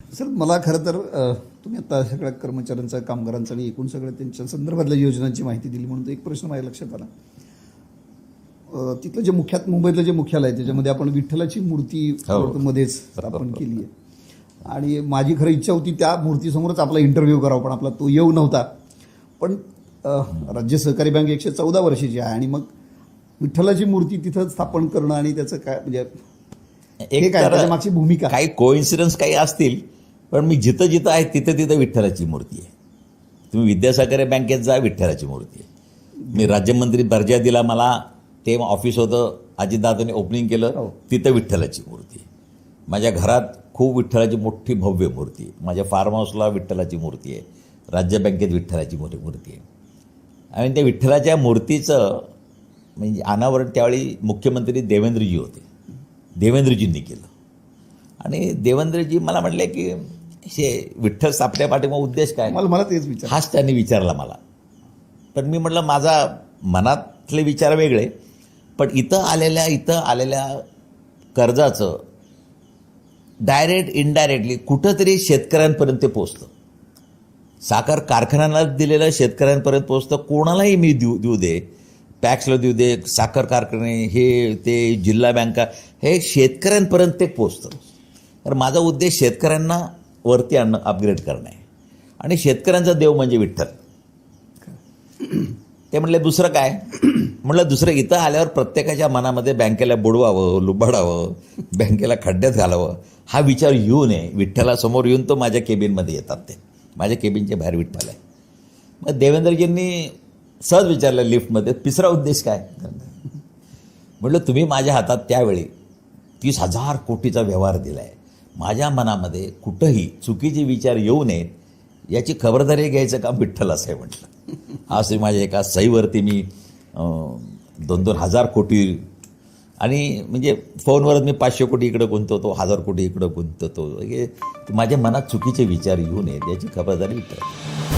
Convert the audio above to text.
Sir मला खरं तर तुम्ही आता सगळ्या कर्मचाऱ्यांचा कामगारांचा आणि एकूण सगळ्या त्यांच्या संदर्भातल्या योजनांची माहिती दिली म्हणून एक प्रश्न माझ्या लक्षात आला. तिथलं जे मुख्यात मुंबईतलं जे मुख्यालय आहे त्याच्यामध्ये आपण विठ्ठलाची मूर्ती हो. मध्येच आपण केली आहे आणि माझी खरं इच्छा होती त्या मूर्तीसमोरच आपला इंटरव्ह्यू करावा पण आपला तो येऊ नव्हता. पण राज्य सहकारी बँक एकशे चौदा वर्षाची आहे आणि मग विठ्ठलाची मूर्ती तिथं स्थापन करणं आणि त्याचं काय म्हणजे एक मागची भूमिका. काही कोइन्सिडन्स काही असतील पण मी जिथं जिथं आहे तिथं तिथं विठ्ठलाची मूर्ती आहे. तुम्ही विद्यासागर बँकेत जा विठ्ठलाची मूर्ती आहे. मी राज्यमंत्री दर्जा दिला मला ते ऑफिस होतं अजितदादांनी ओपनिंग हो. केलं तिथं विठ्ठलाची मूर्ती आहे. माझ्या घरात खूप विठ्ठलाची मोठी भव्य मूर्ती आहे. माझ्या फार्म हाऊसला विठ्ठलाची मूर्ती आहे. राज्य बँकेत विठ्ठलाची मोठी मूर्ती आहे. आणि त्या विठ्ठलाच्या मूर्तीचं म्हणजे अनावरण त्यावेळी मुख्यमंत्री देवेंद्रजी होते. देवेंद्रजींनी केलं. आणि देवेंद्रजी मला म्हटले की हे विठ्ठल स्थापन्या पाठीमा उद्देश काय? मला मला तेच विचार हाच त्यांनी विचारला मला. पण मी म्हटलं माझा मनातले विचार वेगळे पण इथं आलेल्या इथं आलेल्या कर्जाचं डायरेक्ट इनडायरेक्टली कुठंतरी शेतकऱ्यांपर्यंत ते पोचतं. साखर कारखान्याला दिलेलं शेतकऱ्यांपर्यंत पोचतं. कोणालाही मी देऊ देऊ दे. टॅक्सला देऊ दे साखर कारखाने हे ते जिल्हा बँका हे शेतकऱ्यांपर्यंत ते पोचतं तर माझा उद्देश शेतकऱ्यांना वरती आणणं अपग्रेड करणं. आहे आणि शेतकऱ्यांचा देव म्हणजे विठ्ठल. ते म्हटले दुसरं काय? म्हटलं दुसरं इथं आल्यावर प्रत्येकाच्या मनामध्ये बँकेला बुडवावं लुबाडावं बँकेला खड्ड्यात घालावं हा विचार येऊ नये विठ्ठलासमोर येऊन तो माझ्या केबिनमध्ये येतात ते. माझ्या केबिनच्या बाहेर विठ्ठल आहे. मग देवेंद्रजींनी सहज विचारलं लिफ्टमध्ये तिसरा उद्देश काय? म्हटलं तुम्ही माझ्या हातात त्यावेळी तीस हजार कोटीचा व्यवहार दिला आहे माझ्या मनामध्ये कुठंही चुकीचे विचार येऊ नयेत याची खबरदारी घ्यायचं काम विठ्ठल असं आहे म्हटलं. असं माझ्या एका सहीवरती मी दोन दोन हजार कोटी आणि म्हणजे फोनवरच मी पाचशे कोटी इकडं गुंतवतो हजार कोटी इकडं गुंतवतो. हे माझ्या मनात चुकीचे विचार येऊ नयेत याची खबरदारी विठ्ठल.